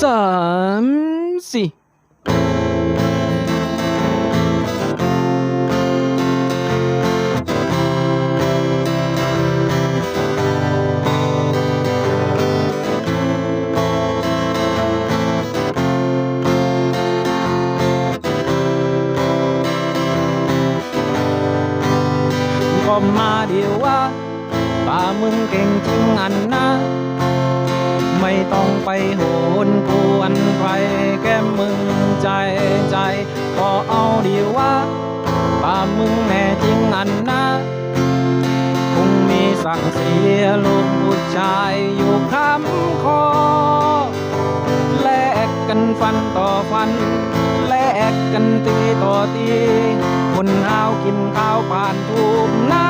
สามสี่มาเดียวว่า มึงเก่งจริงอันนะ ไม่ต้องไปโหนกวนใครแก้มึงใจใจก็เอาดีว่าป่ามึงแน่จริงอันนะคงมีศักดิ์ศรีลูกผู้ชายอยู่คำคอ แลกกันฟันต่อฟัน แลกกันตีต่อตี คนหาวกินข้าวผ่านทูบน้า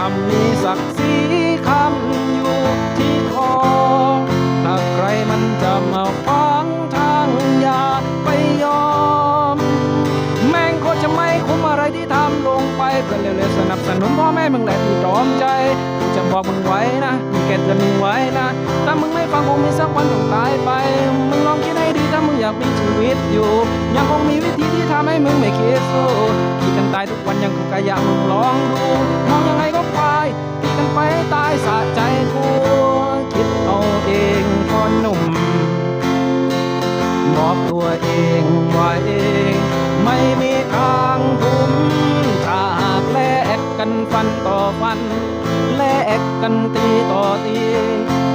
ราบใดทำมีศักดิ์ศรีคำอยู่ที่คอ ถ้าใครมันจะมาฟังทางอย่าไปยอม แม่งโคตรจะไม่คุ้มอะไรที่ทำลงไปเพื่อเร็วๆสนับสนุนพ่อแม่มึงแหละที่ตรอมใจกูจะบอกมึงไว้นะมีแกเตือนมึงไว้นะ ถ้ามึงไม่ฟังคงมีสักวันต้องตายไป มึงลองคิด ให้ดีถ้ามึงมีชีวิตอยู่ ยังคงมีวิธีที่ทำให้มึงไม่คิดสู้ขี่กันตายทุกวันยังคงกายะมึงลองดูมองยังไงก็ควายขี่กันไปตายสะใจกูคิดเอาเองคนหนุ่มบอกตัวเองไว่าเอง ไม่มีทางคุ้มถ้าหากแลกกันฟันต่อฟัน แลกกันตีต่อตี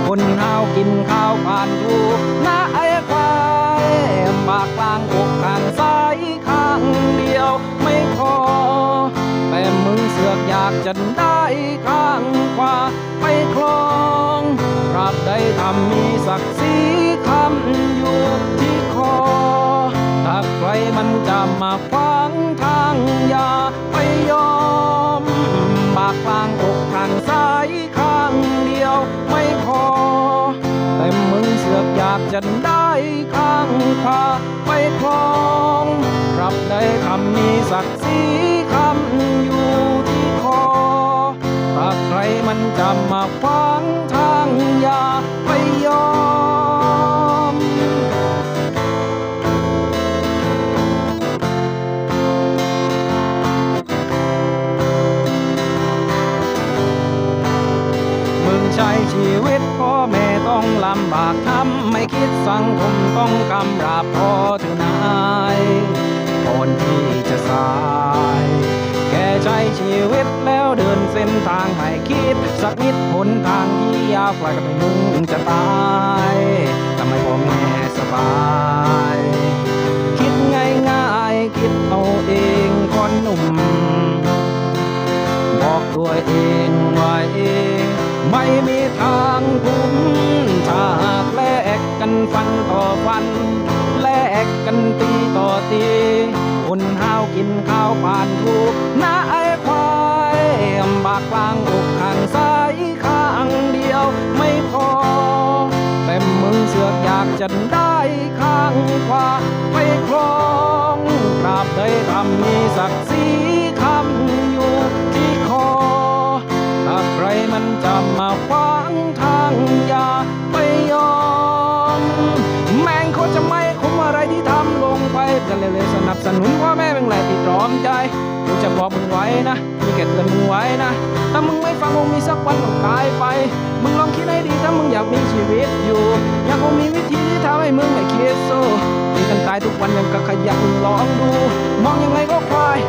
คนห้าวกินข้าวผ่านทูห อกอยากจะได้ข้างขวาไปคลองราบใดทำมีศักดิ์ศรีคำอยู่ที่คอ ถ้าใครมันจะมาขวางทางอย่าไปยอมบากกลางอกข้างซ้ายข้างเดียวไม่พอ แต่มึงเสือกอยากจะได้ข้างขวาไปคลอง รับได้คำมีศักดิ์ศรีคำ มันจะมาขวางทางยาไปยอม มึงใช้ชีวิตพ่อแม่ต้องลำบากทำไม่คิดสังคมต้องกำราบพอเถอนายก่อนที่จะสาย แกใช้ชีวิตแล้วเดินเส้นทางไม่คิด สักนิดหนทางที่ยาวไกลกับมึงจะตายทำไมพ่อแม่สบาย คิดง่ายๆคิดเอาเองคนหนุ่ม บอกตัวเองว่าเองไม่มีทางคุ้มถ้าหากแลกกันฟันต่อฟัน แลกกันตีต่อตีคนห้าวกินข้าวผ่านทูกหน้าไอ้ควายบากกลางอกข้างซ้าย ข้างเดียวไม่พอ แต่มึงเสือกอยากจะได้ข้างขวาไปครองตราบใดทำมีศักดิ์ศรีคำอยู่ที่คอถ้าใครมันจะมาขวางทางอย่าไปยอม กันเลยเลยสนับสนุนพ่อแม่มึงแหละที่ตรอมใจกูจะบอกมึงไว้นะมีแก่เตือนมึงไว้นะ ถ้ามึงไม่ฟังมึงมีสักวันต้องตายไป มึงลองคิดให้ดีถ้ามึงอยากมีชีวิตอยู่ ยังคงมีวิธีที่ทำให้มึงไม่คิดสู้ที่กันตายทุกวันยังกะขยันลองดู มองยังไงก็ควาย